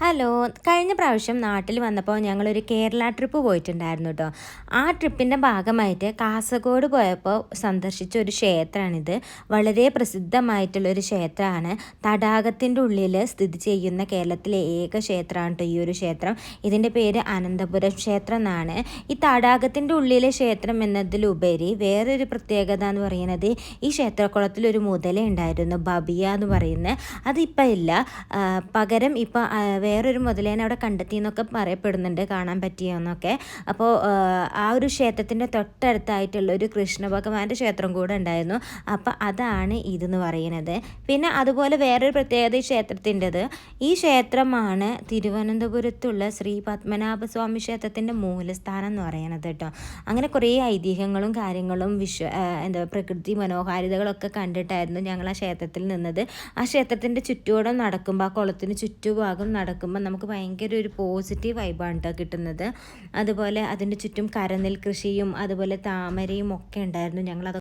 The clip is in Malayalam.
ഹലോ കഴിഞ്ഞ പ്രാവശ്യം നാട്ടിൽ വന്നപ്പോൾ ഞങ്ങളൊരു കേരള ട്രിപ്പ് പോയിട്ടുണ്ടായിരുന്നു കേട്ടോ ആ ട്രിപ്പിന്റെ ഭാഗമായിട്ട് കാസർഗോഡ് പോയപ്പോൾ സന്ദർശിച്ച ഒരു ക്ഷേത്രമാണിത്. വളരെ പ്രസിദ്ധമായിട്ടുള്ളൊരു ക്ഷേത്രമാണ്. തടാകത്തിന്റെ ഉള്ളിൽ സ്ഥിതി ചെയ്യുന്ന കേരളത്തിലെ ഏക ക്ഷേത്രമാണ് ഈ ഒരു ക്ഷേത്രം. ഇതിന്റെ പേര് അനന്തപുരം ക്ഷേത്രം എന്നാണ്. ഈ തടാകത്തിന്റെ ഉള്ളിലെ ക്ഷേത്രം എന്നതിലുപരി വേറൊരു പ്രത്യേകത എന്ന് പറയുന്നത് ഈ ക്ഷേത്രക്കുളത്തിൽ ഒരു മുതല ഉണ്ടായിരുന്നു ബബിയ എന്ന് പറയുന്നത് അതിപ്പോൾ ഇല്ല. പകരം ഇപ്പോൾ വേറൊരു മുതലേനെ അവിടെ കണ്ടെത്തി എന്നൊക്കെ പറയപ്പെടുന്നുണ്ട് കാണാൻ പറ്റിയെന്നൊക്കെ. അപ്പോൾ ആ ഒരു ക്ഷേത്രത്തിന്റെ തൊട്ടടുത്തായിട്ടുള്ള ഒരു കൃഷ്ണ ഭഗവാന്റെ ക്ഷേത്രം കൂടെ ഉണ്ടായിരുന്നു. അപ്പോൾ അതാണ് ഇതെന്ന് പറയുന്നത്. പിന്നെ അതുപോലെ വേറൊരു പ്രത്യേകത ഈ ക്ഷേത്രത്തിന്റെത്. ഈ ക്ഷേത്രമാണ് തിരുവനന്തപുരത്തുള്ള ശ്രീ പത്മനാഭസ്വാമി ക്ഷേത്രത്തിന്റെ മൂലസ്ഥാനം എന്ന് പറയുന്നത് കേട്ടോ. അങ്ങനെ കുറേ ഐതിഹ്യങ്ങളും കാര്യങ്ങളും വിശ്വ എന്താ പ്രകൃതി മനോഹാരിതകളൊക്കെ കണ്ടിട്ടായിരുന്നു ഞങ്ങൾ ആ ക്ഷേത്രത്തിൽ നിന്നത്. ആ ക്ഷേത്രത്തിന്റെ ചുറ്റുവടം നടക്കുമ്പോൾ ആ കുളത്തിന് ചുറ്റുഭാഗം നടക്കും നടക്കുമ്പോൾ നമുക്ക് ഭയങ്കര ഒരു പോസിറ്റീവ് വൈബാണ് കേട്ടോ കിട്ടുന്നത്. അതുപോലെ അതിന്റെ ചുറ്റും കരനെൽ കൃഷിയും അതുപോലെ താമരയും ഒക്കെ ഉണ്ടായിരുന്നു ഞങ്ങൾ